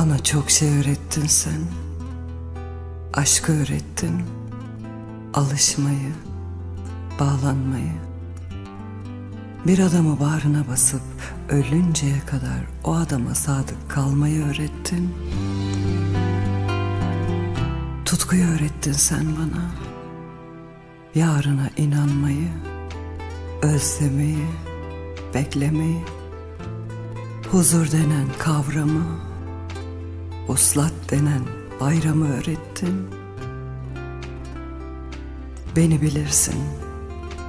Bana çok şey öğrettin sen. Aşkı öğrettin. Alışmayı, bağlanmayı. Bir adamı bağrına basıp ölünceye kadar o adama sadık kalmayı öğrettin. Tutkuyu öğrettin sen bana. Yarına inanmayı, özlemeyi, beklemeyi. Huzur denen kavramı, uslat denen bayramı öğrettin. Beni bilirsin.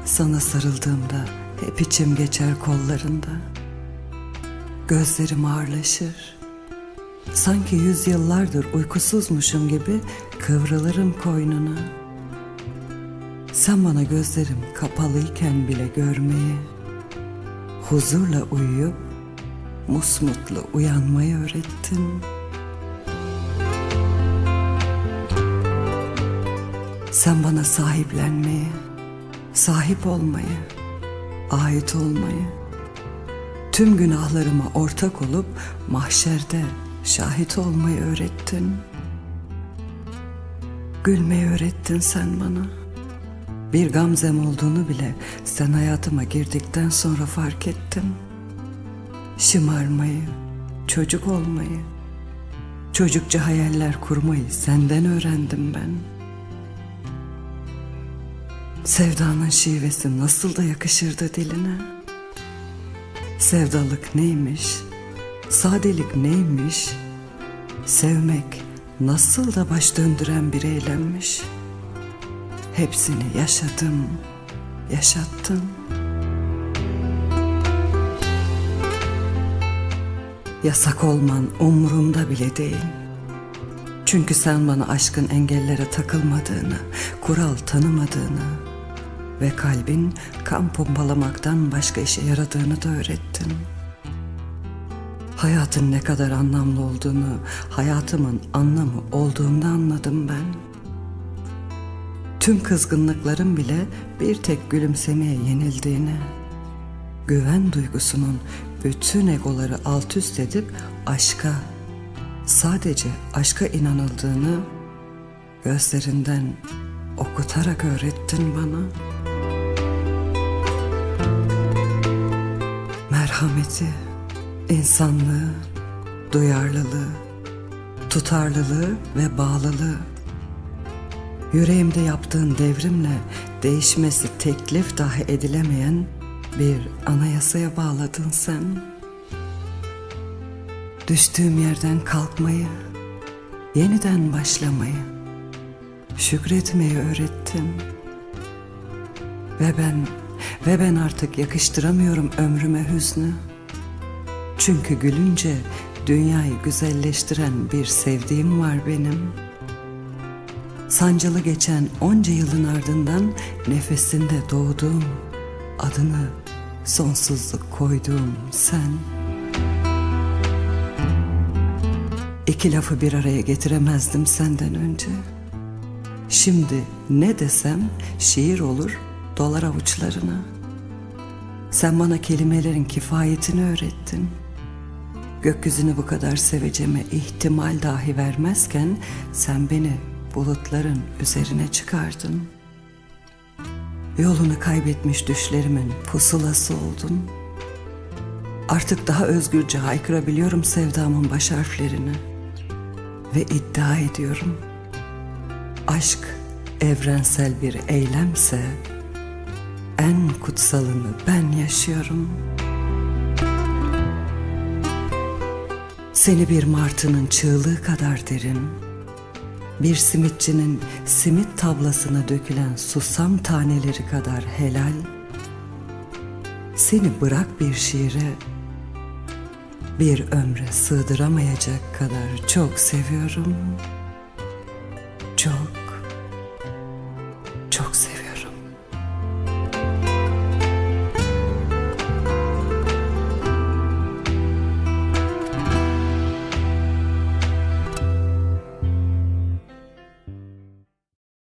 Sana sarıldığımda hep içim geçer kollarında. Gözlerim ağırlaşır. Sanki yüzyıllardır uykusuzmuşum gibi kıvrılırım koynuna. Sen bana gözlerim kapalıyken bile görmeyi, huzurla uyuyup musmutlu uyanmayı öğrettin. Sen bana sahiplenmeyi, sahip olmayı, ait olmayı, tüm günahlarıma ortak olup mahşerde şahit olmayı öğrettin. Gülmeyi öğrettin sen bana. Bir gamzem olduğunu bile sen hayatıma girdikten sonra fark ettim. Şımarmayı, çocuk olmayı, çocukça hayaller kurmayı senden öğrendim ben. Sevdanın şivesi nasıl da yakışırdı diline. Sevdalık neymiş, sadelik neymiş, sevmek nasıl da baş döndüren bir eylemmiş. Hepsini yaşadım, yaşattım. Yasak olman umurumda bile değil. Çünkü sen bana aşkın engellere takılmadığını, kural tanımadığını ve kalbin kan pompalamaktan başka işe yaradığını da öğrettin. Hayatın ne kadar anlamlı olduğunu, hayatımın anlamı olduğunda anladım ben. Tüm kızgınlıklarım bile bir tek gülümsemeye yenildiğini, güven duygusunun bütün egoları alt üst edip aşka, sadece aşka inanıldığını gözlerinden okutarak öğrettin bana. Merhameti, insanlığı, duyarlılığı, tutarlılığı ve bağlılığı. Yüreğimde yaptığın devrimle değişmesi teklif dahi edilemeyen bir anayasaya bağladın sen. Düştüğüm yerden kalkmayı, yeniden başlamayı, şükretmeyi öğrettin. Ve ben, ve ben artık yakıştıramıyorum ömrüme hüznü. Çünkü gülünce dünyayı güzelleştiren bir sevdiğim var benim. Sancılı geçen onca yılın ardından nefesinde doğduğum, adını sonsuzluk koyduğum sen. İki lafı bir araya getiremezdim senden önce. Şimdi ne desem şiir olur dolar avuçlarına. Sen bana kelimelerin kifayetini öğrettin. Gökyüzünü bu kadar seveceğime ihtimal dahi vermezken sen beni bulutların üzerine çıkardın. Yolunu kaybetmiş düşlerimin pusulası oldun. Artık daha özgürce haykırabiliyorum sevdamın baş harflerini. Ve iddia ediyorum. Aşk evrensel bir eylemse en kutsalını ben yaşıyorum. Seni bir martının çığlığı kadar derin, bir simitçinin simit tablasına dökülen susam taneleri kadar helal, seni bırak bir şiire, bir ömre sığdıramayacak kadar çok seviyorum. Çok.